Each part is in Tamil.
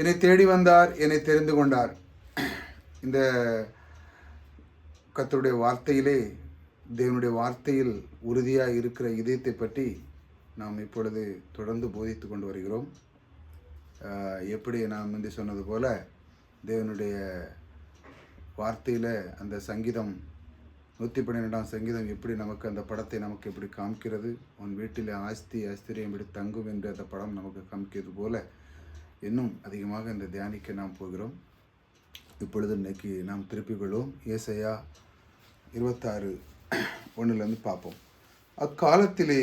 என்னை தேடி வந்தார் என்னை தெரிந்து கொண்டார். இந்த கத்தருடைய வார்த்தையிலே தேவனுடைய வார்த்தையில் உறுதியாக இருக்கிற இதயத்தை பற்றி நாம் இப்பொழுது தொடர்ந்து போதித்து கொண்டு வருகிறோம். எப்படி நான் முந்தி சொன்னது போல தேவனுடைய வார்த்தையில் அந்த சங்கீதம் நூற்றி பன்னிரெண்டாம் சங்கீதம் எப்படி நமக்கு அந்த படத்தை நமக்கு எப்படி காமிக்கிறது உன் வீட்டில் ஆஸ்தி ஆஸ்திரியம் எப்படி தங்கும் என்று அந்த படம் நமக்கு காமிக்கிறது போல இன்னும் அதிகமாக இந்த தியானிக்க நாம் போகிறோம். இப்பொழுது இன்னைக்கு நாம் திருப்பிக் கொள்வோம். ஏசையா இருபத்தாறு ஒன்றுலேருந்து பார்ப்போம். அக்காலத்திலே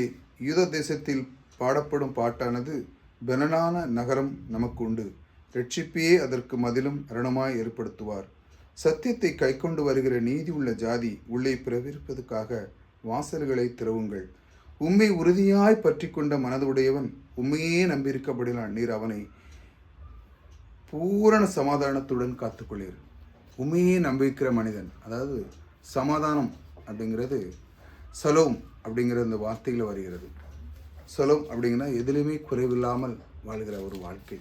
யூத தேசத்தில் பாடப்படும் பாட்டானது பெனனான நகரம் நமக்கு உண்டு. ரட்சிப்பையே அதற்கு மதிலும் அரணமாய் ஏற்படுத்துவார். சத்தியத்தை கைக்கொண்டு வருகிற நீதி உள்ள ஜாதி உள்ளே பிரவிருப்பதற்காக வாசல்களை திறவுங்கள். உண்மை உறுதியாய் பற்றி கொண்ட மனதுடையவன் உண்மையே நம்பியிருக்கப்படுகிறான் நீர் அவனை பூரண சமாதானத்துடன் காத்துக்கொள்ளீர் உண்மையே நம்பிக்கிற மனிதன் அதாவது சமாதானம் அப்படிங்கிறது சலோம் அப்படிங்கிற அந்த வார்த்தையில் வருகிறது. சலோம் அப்படிங்கிற எதிலுமே குறைவில்லாமல் வாழ்கிற ஒரு வாழ்க்கை.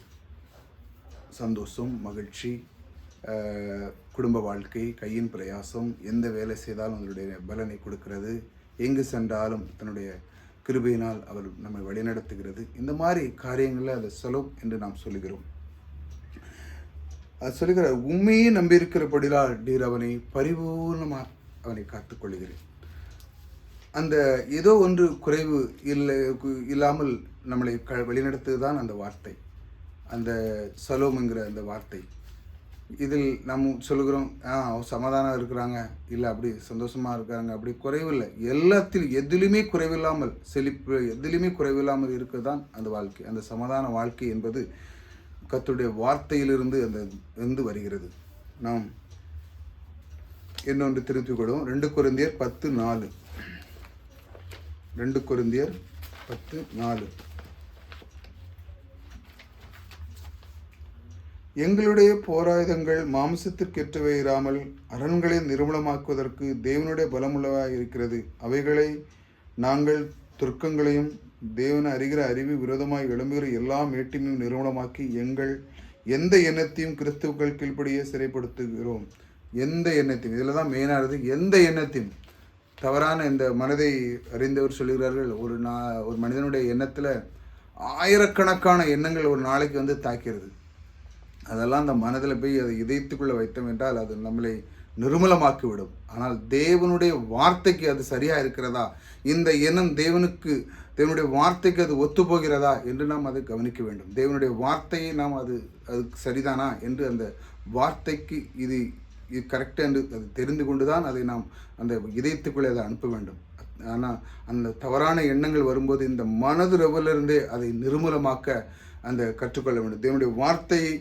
சந்தோஷம் மகிழ்ச்சி குடும்ப வாழ்க்கை கையின் பிரயாசம் எந்த வேலை செய்தாலும் அதனுடைய பலனை கொடுக்கிறது. எங்கு சென்றாலும் தன்னுடைய கிருபையினால் அவர் நம்மை வழிநடத்துகிறது. இந்த மாதிரி காரியங்களில் அதை சலோம் என்று நாம் சொல்லுகிறோம். அது சொல்லுகிற உண்மையே நம்பியிருக்கிறபடியால் நீர் அவனை பரிபூர்ணமாக அவனை காத்துக்கொள்கிறேன் அந்த ஏதோ ஒன்று குறைவு இல்லை இல்லாமல் நம்மளை க வழிநடத்துவது தான் அந்த வார்த்தை. அந்த சலோம்ங்கிற அந்த வார்த்தை. இதில் நம்ம சொல்லுகிறோம் ஆ சமாதானம் இருக்கிறாங்க இல்லை அப்படி சந்தோஷமாக இருக்காங்க அப்படி குறைவில்லை. எல்லாத்திலும் எதிலுமே குறைவில்லாமல் செழிப்பு எதிலுமே குறைவில்லாமல் இருக்கிறது தான் அந்த வாழ்க்கை. அந்த சமாதான வாழ்க்கை என்பது கத்துடைய வார்த்தையிலிருந்து அந்த இருந்து வருகிறது. நாம் இன்னொன்று திருத்திக் கொள்வோம். ரெண்டு குருந்தியர் பத்து நாலு. ரெண்டு குருந்தியர் பத்து நாலு. எங்களுடைய போராயுதங்கள் மாம்சத்திற்கேற்றவை இராமல் அரண்களை நிர்மூலமாக்குவதற்கு தேவனுடைய பலமுள்ளவாக இருக்கிறது அவைகளை நாங்கள் துர்க்கங்களையும் தேவனை அறிகிற அறிவு விரோதமாய் எழும்புகிற எல்லா மேட்டிமையும் நிறுவனமாக்கி எங்கள் எந்த எண்ணத்தையும் கிறிஸ்துவுக்கள் கீழ்ப்படியே சிறைப்படுத்துகிறோம். எந்த எண்ணத்தையும். இதில் தான் மெயினானது எந்த எண்ணத்தையும். தவறான இந்த மனதை அறிந்தவர் சொல்கிறார்கள் ஒரு நா ஒரு மனிதனுடைய எண்ணத்தில் ஆயிரக்கணக்கான எண்ணங்கள் ஒரு நாளைக்கு வந்து தாக்கிறது. அதெல்லாம் அந்த மனதில் போய் அதை இதயத்துக்குள்ளே வைத்தோம் என்றால் அது நம்மளை நிர்மலமாக்கிவிடும். ஆனால் தேவனுடைய வார்த்தைக்கு அது சரியாக இருக்கிறதா? இந்த எண்ணம் தேவனுக்கு தேவனுடைய வார்த்தைக்கு அது ஒத்துப்போகிறதா என்று நாம் அதை கவனிக்க வேண்டும். தேவனுடைய வார்த்தையை நாம் அது அது சரிதானா என்று அந்த வார்த்தைக்கு இது இது கரெக்ட் என்று அது தெரிந்து கொண்டு தான் அதை நாம் அந்த இதயத்துக்குள்ளே அதை அனுப்ப வேண்டும். ஆனால் அந்த தவறான எண்ணங்கள் வரும்போது இந்த மனது ரவிலிருந்தே அதை நிர்மூலமாக்க அந்த கற்றுக்கொள்ள வேண்டும். தேவனுடைய வார்த்தையை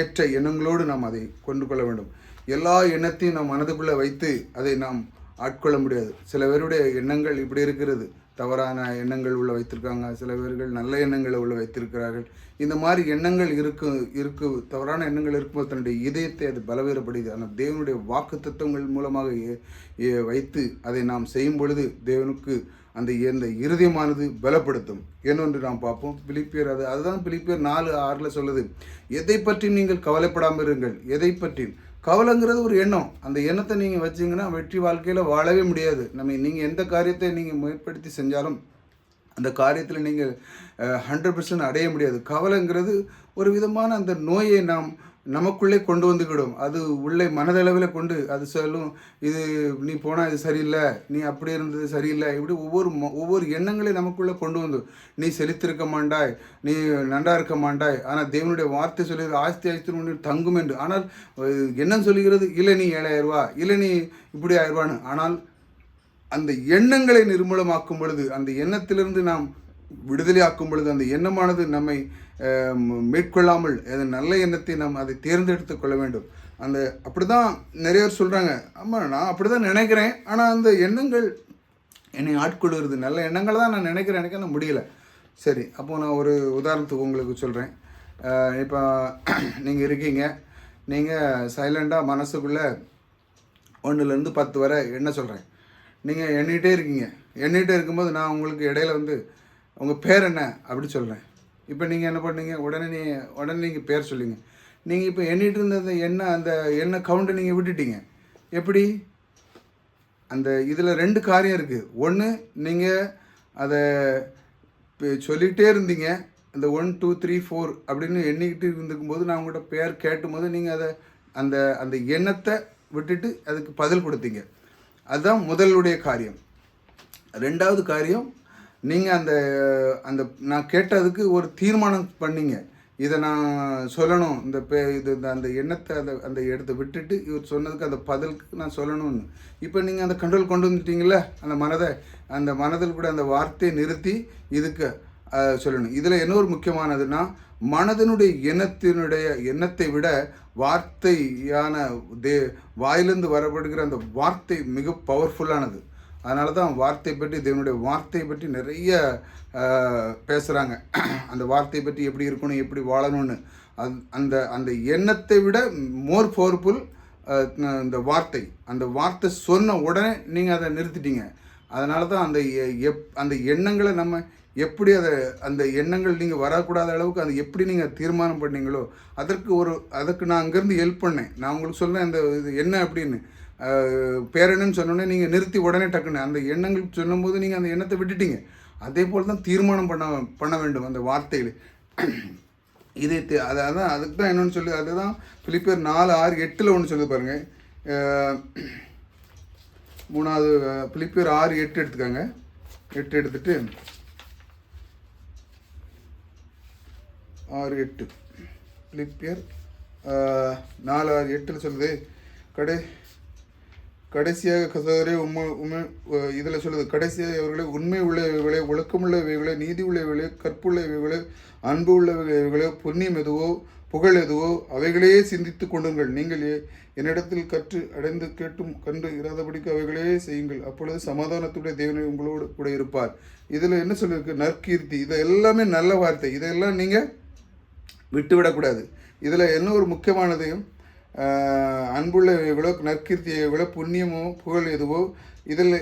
ஏற்ற எண்ணங்களோடு நாம் அதை கொண்டு கொள்ள வேண்டும். எல்லா எண்ணத்தையும் நாம் மனதுக்குள்ளே வைத்து அதை நாம் ஆட்கொள்ள முடியாது. சில பேருடைய எண்ணங்கள் இப்படி இருக்கிறது. தவறான எண்ணங்கள் உள்ள வைத்திருக்காங்க. சில பேர்கள் நல்ல எண்ணங்களை உள்ள வைத்திருக்கிறார்கள். இந்த மாதிரி எண்ணங்கள் இருக்கு இருக்கு தவறான எண்ணங்கள் இருக்கும்போது தன்னுடைய இதயத்தை அது பலவீனப்படுது. ஆனால் தேவனுடைய வாக்கு தத்துவங்கள் மூலமாக ஏ- வைத்து அதை நாம் செய்யும் பொழுது தேவனுக்கு அந்த இந்த இருதயமானது பலப்படுத்தும். என்னொன்று நாம் பார்ப்போம். பிலிப்பியர் அது அதுதான் பிலிப்பியர் நாலு ஆறில் சொல்லுது. எதை பற்றி நீங்கள் கவலைப்படாமல் இருங்கள். எதை பற்றி கவலைங்கிறது ஒரு எண்ணம். அந்த எண்ணத்தை நீங்கள் வச்சீங்கன்னா வெற்றி வாழ்க்கையில் வாழவே முடியாது. நம்ம நீங்கள் எந்த காரியத்தை நீங்கள் முயற்படுத்தி செஞ்சாலும் அந்த காரியத்தில் நீங்கள் ஹண்ட்ரட் பர்சன்ட் அடைய முடியாது. கவலைங்கிறது ஒரு விதமான அந்த நோயை நாம் நமக்குள்ளே கொண்டு வந்துக்கிடும். அது உள்ளே மனதளவில் கொண்டு அது சொல்லும் இது நீ போனால் இது சரியில்லை நீ அப்படி இருந்தது சரியில்லை இப்படி ஒவ்வொரு ம- ஒவ்வொரு எண்ணங்களையும் நமக்குள்ளே கொண்டு வந்து நீ செலுத்திருக்க மாட்டாய் நீ நன்றா இருக்க மாட்டாய் ஆனால் தேவனுடைய வார்த்தை சொல்லுகிறது ஆஸ்தி ஆஸ்தி தங்கும் என்று. ஆனால் எண்ணம் சொல்லுகிறது? இல்லை நீ ஏழாயிரரூவா இல்லை நீ இப்படி ஆயிரவான்னு ஆனால் அந்த எண்ணங்களை நிர்மூலமாக்கும் பொழுது அந்த எண்ணத்திலிருந்து நாம் விடுதலையாக்கும் பொழுது அந்த எண்ணமானது நம்மை மேற்கொள்ளாமல் அது நல்ல எண்ணத்தை நாம் அதை தேர்ந்தெடுத்து கொள்ள வேண்டும். அந்த அப்படி தான் நிறைய பேர் சொல்கிறாங்க ஆமாம் நான் அப்படி தான் நினைக்கிறேன். ஆனால் அந்த எண்ணங்கள் என்னை ஆட்கொள்கிறது. நல்ல எண்ணங்கள் தான் நான் நினைக்கிறேன். எனக்கு நான் முடியல. சரி அப்போ நான் ஒரு உதாரணத்துக்கு உங்களுக்கு சொல்கிறேன் இப்போ நீங்கள் இருக்கீங்க. நீங்கள் சைலண்டாக மனசுக்குள்ளே ஒன்றுலேருந்து பத்து வரை என்ன சொல்கிறேன் நீங்கள் எண்ணிகிட்டே இருக்கீங்க. எண்ணிகிட்டே இருக்கும்போது நான் உங்களுக்கு இடையில வந்து உங்கள் பேர் என்ன அப்படி சொல்கிறேன் இப்போ நீங்கள் என்ன பண்ணீங்க? உடனே நீ உடனே நீங்கள் பேர் சொல்லுங்க. நீங்கள் இப்போ எண்ணிட்டு இருந்த என்ன? எண்ணெய் அந்த எண்ணெய் கவுண்டை நீங்கள் விட்டுட்டீங்க. எப்படி? அந்த இதில் ரெண்டு காரியம் இருக்குது ஒன்று நீங்கள் அதை சொல்லிகிட்டே இருந்தீங்க. அந்த ஒன் டூ த்ரீ ஃபோர் அப்படின்னு எண்ணிக்கிட்டு இருந்துக்கும்போது நான் உங்கள்கிட்ட பேர் கேட்டும்போது நீங்கள் அதை அந்த அந்த எண்ணத்தை விட்டுட்டு அதுக்கு பதில் கொடுத்தீங்க. அதுதான் முதலுடைய காரியம். ரெண்டாவது காரியம் நீங்கள் அந்த அந்த நான் கேட்டதுக்கு ஒரு தீர்மானம் பண்ணீங்க. இதை நான் சொல்லணும். இந்த பே இது இந்த அந்த எண்ணத்தை அந்த அந்த இடத்த விட்டுட்டு இவர் சொன்னதுக்கு அந்த பதிலுக்கு நான் சொல்லணும்னு. இப்போ நீங்கள் அந்த கண்ட்ரோல் கொண்டு வந்துட்டீங்கள அந்த மனதை அந்த மனதில் கூட அந்த வார்த்தையை நிறுத்தி இதுக்கு சொல்லணும். இதில் என்ன ஒரு முக்கியமானதுன்னா மனதனுடைய எண்ணத்தினுடைய எண்ணத்தை விட வார்த்தையான தே வாயிலிருந்து வரப்படுகிற அந்த வார்த்தை மிக பவர்ஃபுல்லானது அதனால தான் வார்த்தை பற்றி தேவனுடைய வார்த்தையை பற்றி நிறைய பேசுகிறாங்க அந்த வார்த்தையை பற்றி எப்படி இருக்கணும் எப்படி வாழணும்னு. அது அந்த அந்த எண்ணத்தை விட மோர் பவர்ஃபுல் இந்த வார்த்தை. அந்த வார்த்தை சொன்ன உடனே நீங்கள் அதை நிறுத்திட்டீங்க. அதனால தான் அந்த எ- எப் அந்த எண்ணங்களை நம்ம எப்படி அதை அந்த எண்ணங்கள் நீங்கள் வரக்கூடாத அளவுக்கு அதை எப்படி நீங்கள் தீர்மானம் பண்ணீங்களோ அதற்கு ஒரு அதற்கு நான் அங்கேருந்து ஹெல்ப் பண்ணேன். நான் உங்களுக்கு சொல்கிறேன் அந்த இது என்ன அப்படின்னு. பேரணுன்னு சொன்னோடனே நீங்கள் நிறுத்தி உடனே டக்குன்னு அந்த எண்ணங்கள் சொல்லும்போது நீங்கள் அந்த எண்ணத்தை விட்டுட்டீங்க. அதே போல் தான் தீர்மானம் பண்ண பண்ண வேண்டும் அந்த வார்த்தையில். இதை அதை அதான் அதுக்கு தான் என்னன்னு சொல்லி அதுதான் பிலிப்பியர் நாலு ஆறு எட்டில் ஒன்று சொல்லி பாருங்கள் மூணாவது பிலிப்பியர் ஆறு எட்டு எடுத்துக்கோங்க. எட்டு எடுத்துட்டு ஆறு எட்டு. பிலிப்பியர் நாலு ஆறு எட்டில் சொல்லுது. கடை கடைசியாக கசோதரே உண்மை உண்மை இதில் சொல்லுது கடைசியாக இவர்களே உண்மை உள்ளவைகளே ஒழுக்கமுள்ளவைகளே நீதி உள்ளவைகளே கற்புள்ளவைகளே அன்பு உள்ளவைகளே புண்ணியம் எதுவோ புகழ் எதுவோ அவைகளையே சிந்தித்து கொண்டுங்கள் நீங்கள் என்னிடத்தில் கற்று அடைந்து கேட்டும் கண்டு இராதபடிக்கு அவைகளையே செய்யுங்கள். அப்பொழுது சமாதானத்துடைய தேவனை உங்களோடு கூட இருப்பார். இதில் என்ன சொல்லியிருக்கு? நற்கீர்த்தி. இது எல்லாமே நல்ல வார்த்தை. இதையெல்லாம் நீங்கள் விட்டுவிடக்கூடாது. இதில் என்ன ஒரு முக்கியமானதையும் அன்புள்ள இவ்வளோ நற்கீர்த்தி எவ்வளோ புண்ணியமோ புகழ் எதுவோ இதில்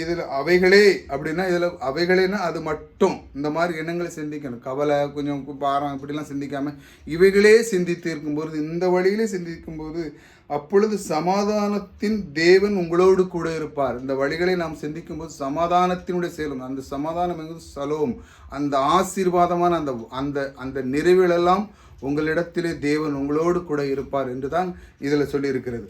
இதில் அவைகளே அப்படின்னா இதில் அவைகளேன்னா அது மட்டும். இந்த மாதிரி எண்ணங்களை சிந்திக்கணும். கவலை கொஞ்சம் பாரம் இப்படிலாம் சிந்திக்காமல் இவைகளே சிந்தித்து இருக்கும்போது இந்த வழியிலே சிந்திக்கும்போது அப்பொழுது சமாதானத்தின் தேவன் உங்களோடு கூட இருப்பார். இந்த வழிகளை நாம் சிந்திக்கும்போது சமாதானத்தினுடைய செயலும் அந்த சமாதானம் என்பது சலோம். அந்த ஆசீர்வாதமான அந்த அந்த அந்த நிறைவிலெல்லாம் உங்களிடத்திலே தேவன் உங்களோடு கூட இருப்பார் என்று தான் இதில் சொல்லியிருக்கிறது.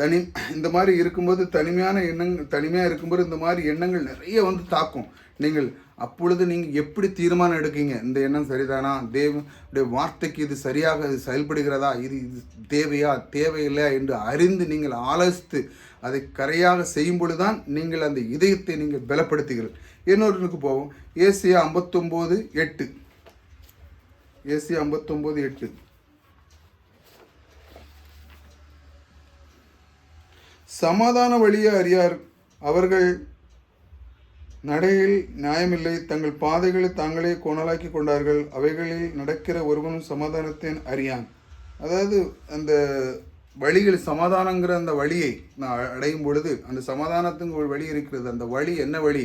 தனி இந்த மாதிரி இருக்கும்போது தனிமையான எண்ணங்கள் தனிமையாக இருக்கும்போது இந்த மாதிரி எண்ணங்கள் நிறைய வந்து தாக்கும். நீங்கள் அப்பொழுது நீங்கள் எப்படி தீர்மானம் எடுக்கீங்க? இந்த எண்ணம் சரிதானா? தேவனுடைய வார்த்தைக்கு இது சரியாக இது செயல்படுகிறதா? இது இது தேவையா? தேவையில்லையா? என்று அறிந்து நீங்கள் ஆலோசித்து அதை கரையாக செய்யும் பொழுதுதான் நீங்கள் அந்த இதயத்தை நீங்கள் பலப்படுத்துகிறீர்கள். இன்னொருனுக்கு போவோம். ஏசியா ஐம்பத்தொம்போது எட்டு. ஏசி ஐம்பத்தொம்போது எட்டு. சமாதான வழியை அறியார். அவர்கள் நடையில் நியாயமில்லை. தங்கள் பாதைகளை தாங்களே கோணலாக்கி கொண்டார்கள். அவைகளில் நடக்கிற ஒருவனும் சமாதானத்தின் அறியான் அதாவது அந்த வழிகள் சமாதானங்கிற அந்த வழியை நான் அடையும் பொழுது அந்த சமாதானத்துக்கு ஒரு வழி இருக்கிறது. அந்த வழி என்ன வழி?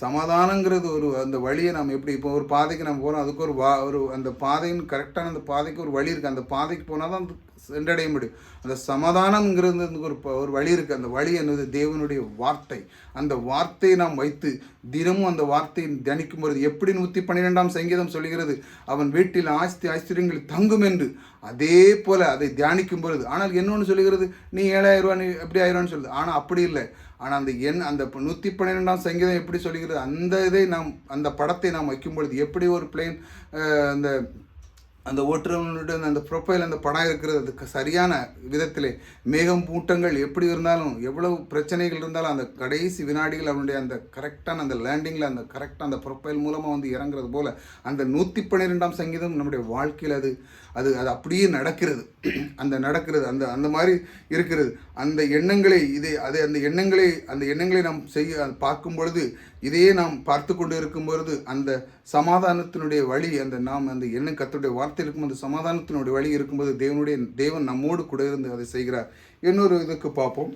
சமாதானங்கிறது ஒரு அந்த வழியை நம்ம எப்படி இப்போ ஒரு பாதைக்கு நம்ம போகிறோம் அதுக்கு ஒரு வா ஒரு அந்த பாதையின் கரெக்டான அந்த பாதைக்கு ஒரு வழி இருக்குது அந்த பாதைக்கு போனால் தான் சென்றடைய முடியும். அந்த சமாதானம்ங்கிறது ஒரு ப- ஒரு வழி இருக்குது அந்த வழி என்னது? தேவனுடைய வார்த்தை. அந்த வார்த்தையை நாம் வைத்து தினமும் அந்த வார்த்தையை தியானிக்கும் பொழுது எப்படி நூற்றி பன்னிரெண்டாம் சங்கீதம் சொல்கிறது அவன் வீட்டில் ஆஸ்தி ஆச்சரியங்கள் தங்கும் என்று. அதே போல் அதை தியானிக்கும் பொழுது ஆனால் என்னொன்று சொல்கிறது நீ ஏழாயிரம் ரூபா நீ எப்படி ஆயிரம்னு சொல்லுது? ஆனால் அப்படி இல்லை. ஆனால் அந்த எண் அந்த நூற்றி பன்னிரெண்டாம் சங்கீதம் எப்படி சொல்லுகிறது? அந்த இதை நாம் அந்த படத்தை நாம் வைக்கும் பொழுது எப்படி ஒரு பிளேன் அந்த அந்த ஓட்டுநருடைய அந்த ப்ரொஃபைல் அந்த படம் இருக்கிறது அதுக்கு சரியான விதத்திலே மேகம் பூட்டங்கள் எப்படி இருந்தாலும் எவ்வளவு பிரச்சனைகள் இருந்தாலும் அந்த கடைசி வினாடிகள் அவனுடைய அந்த கரெக்டான அந்த லேண்டிங்கில் அந்த கரெக்டாக அந்த ப்ரொஃபைல் மூலமாக வந்து இறங்குறது போல் அந்த நூற்றி பன்னிரெண்டாம் சங்கீதம் நம்முடைய வாழ்க்கையில் அது அது அது அப்படியே நடக்கிறது. அந்த நடக்கிறது அந்த அந்த மாதிரி இருக்கிறது. அந்த எண்ணங்களை இதை அதை அந்த எண்ணங்களை அந்த எண்ணங்களை நாம் செய்ய பார்க்கும் பொழுது இதையே நாம் பார்த்து கொண்டு இருக்கும் பொழுது அந்த சமாதானத்தினுடைய வழி அந்த நாம் அந்த எண்ணம் கத்துடைய வார்த்தை இருக்கும் அந்த சமாதானத்தினுடைய வழி இருக்கும்போது தேவனுடைய தேவன் நம்மோடு கூட இருந்து அதை செய்கிறார். இன்னொரு இதுக்கு பார்ப்போம்.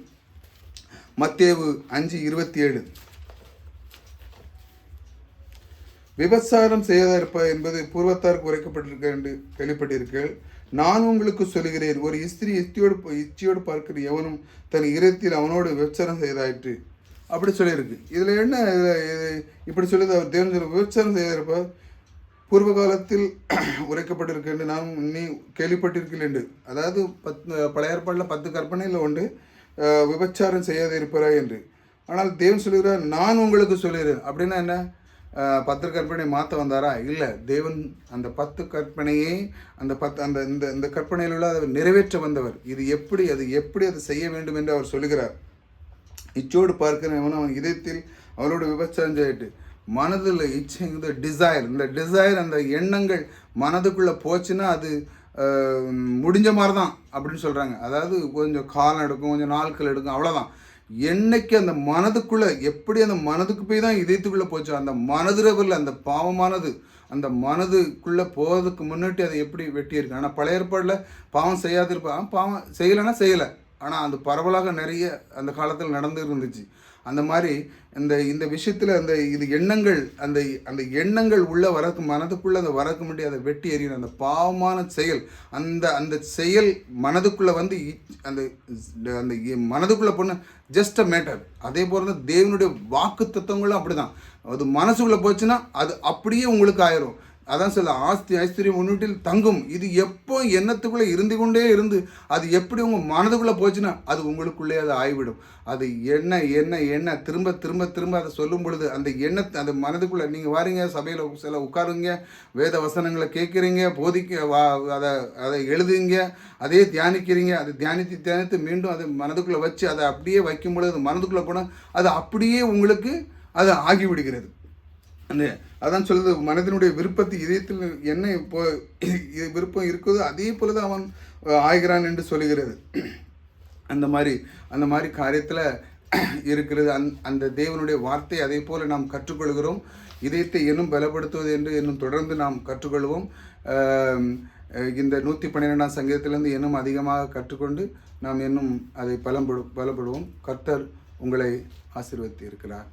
மத்தேவு அஞ்சு இருபத்தி ஏழு விபச்சாரம் செய்யாத என்பது பூர்வத்தாருக்கு உரைக்கப்பட்டிருக்க என்று கேள்விப்பட்டிருக்கேன் நான் உங்களுக்கு சொல்கிறேன் ஒரு இஸ்திரி இஸ்தியோடு இச்சையோடு பார்க்கிற எவனும் தன் இருத்தில் அவனோடு விபச்சாரம் செய்தாயிற்று. அப்படி சொல்லியிருக்கு. இதில் என்ன இது இப்படி சொல்லுது அவர். தேவன் விபச்சாரம் செய்திருப்ப பூர்வ காலத்தில் உரைக்கப்பட்டிருக்கு என்று நாம் நீ கேள்விப்பட்டிருக்கிறேன் அதாவது பத் பழைய ஏற்பாட்டில் பத்து கற்பனையில் உண்டு விபச்சாரம் செய்யாத இருப்பாரா என்று. ஆனால் தேவன் சொல்லுகிறார் நான் உங்களுக்கு சொல்லுகிறேன். அப்படின்னா என்ன? பத்து கற்பனை மாற்ற வந்தாரா? இல்லை. தேவன் அந்த பத்து கற்பனையை அந்த பத்து அந்த இந்த இந்த கற்பனையில் உள்ள அதை நிறைவேற்ற வந்தவர். இது எப்படி அது எப்படி அது செய்ய வேண்டும் என்று அவர் சொல்லுகிறார். இச்சோடு பார்க்கிறவன் அவன் இதயத்தில் அவளோட விபச்சாரம் செய்யிட்டு மனதில் இச்சை இந்த டிசைர் இந்த டிசைர் அந்த எண்ணங்கள் மனதுக்குள்ளே போச்சுன்னா அது முடிஞ்ச மாதிரி தான் அப்படின்னு சொல்கிறாங்க அதாவது கொஞ்சம் காலம் எடுக்கும் கொஞ்சம் நாட்கள் எடுக்கும் அவ்வளோதான் என்னைக்கு அந்த மனதுக்குள்ளே எப்படி அந்த மனதுக்கு போய் தான் இதயத்துக்குள்ளே போச்சோ அந்த மனதுரவில் அந்த பாவமானது அந்த மனதுக்குள்ளே போகிறதுக்கு முன்னாடி அதை எப்படி வெட்டியிருக்கு? ஆனால் பழைய ஏற்பாடில் பாவம் செய்யாதிருப்பான் பாவம் செய்யலைன்னா செய்யலை. ஆனால் அது பரவலாக நிறைய அந்த காலத்தில் நடந்து இருந்துச்சு அந்த மாதிரி இந்த இந்த விஷயத்தில் அந்த இது எண்ணங்கள் அந்த அந்த எண்ணங்கள் உள்ளே வரக்கு மனதுக்குள்ளே அந்த வரக்கு முன்னாடி அதை வெட்டி எறிகிற அந்த பாவமான செயல் அந்த அந்த செயல் மனதுக்குள்ளே வந்து அந்த அந்த மனதுக்குள்ளே போன ஜஸ்ட் அ மேட்டர் அதே போல் தான் தேவனுடைய வாக்கு தத்துவங்களும் அப்படி தான் அது மனசுக்குள்ளே போச்சுன்னா அது அப்படியே உங்களுக்கு ஆயிரும். அதான் சொல்ல ஆஸ்தி ஐஸ்வர்யம் முன்னிட்டில் தங்கும். இது எப்போ எண்ணத்துக்குள்ளே இருந்து கொண்டே இருந்து அது எப்படி உங்கள் மனதுக்குள்ளே போச்சுன்னா அது உங்களுக்குள்ளே அது ஆகிவிடும் அது என்ன என்ன என்ன திரும்ப திரும்ப திரும்ப அதை சொல்லும் பொழுது அந்த எண்ணத்தை அந்த மனதுக்குள்ளே நீங்கள் வாரீங்க சபையில் சில உட்காருங்க வேத வசனங்களை கேட்குறீங்க போதிக்க வா அதை அதை எழுதுங்க அதே தியானிக்கிறீங்க அதை தியானித்து தியானித்து மீண்டும் அதை மனதுக்குள்ளே வச்சு அதை அப்படியே வைக்கும் பொழுது அது மனதுக்குள்ளே போனால் அது அப்படியே உங்களுக்கு அது ஆகிவிடுகிறது. அந்த அதான் சொல்லுது மனதினுடைய விருப்பத்தை இதயத்தில் என்ன இப்போ விருப்பம் இருக்குதோ அதே போல தான் அவன் ஆகிறான் என்று சொல்லுகிறது. அந்த மாதிரி அந்த மாதிரி காரியத்தில் இருக்கிறது அந் அந்த தேவனுடைய வார்த்தை அதே போல நாம் கற்றுக்கொள்கிறோம். இதயத்தை இன்னும் பலப்படுத்துவது என்று இன்னும் தொடர்ந்து நாம் கற்றுக்கொள்வோம். இந்த நூற்றி பன்னிரெண்டாம் சங்கீதத்திலிருந்து இன்னும் அதிகமாக கற்றுக்கொண்டு நாம் இன்னும் அதை பலம்படு பலப்படுவோம். கர்த்தர் உங்களை ஆசீர்வதித்து இருக்கிறார்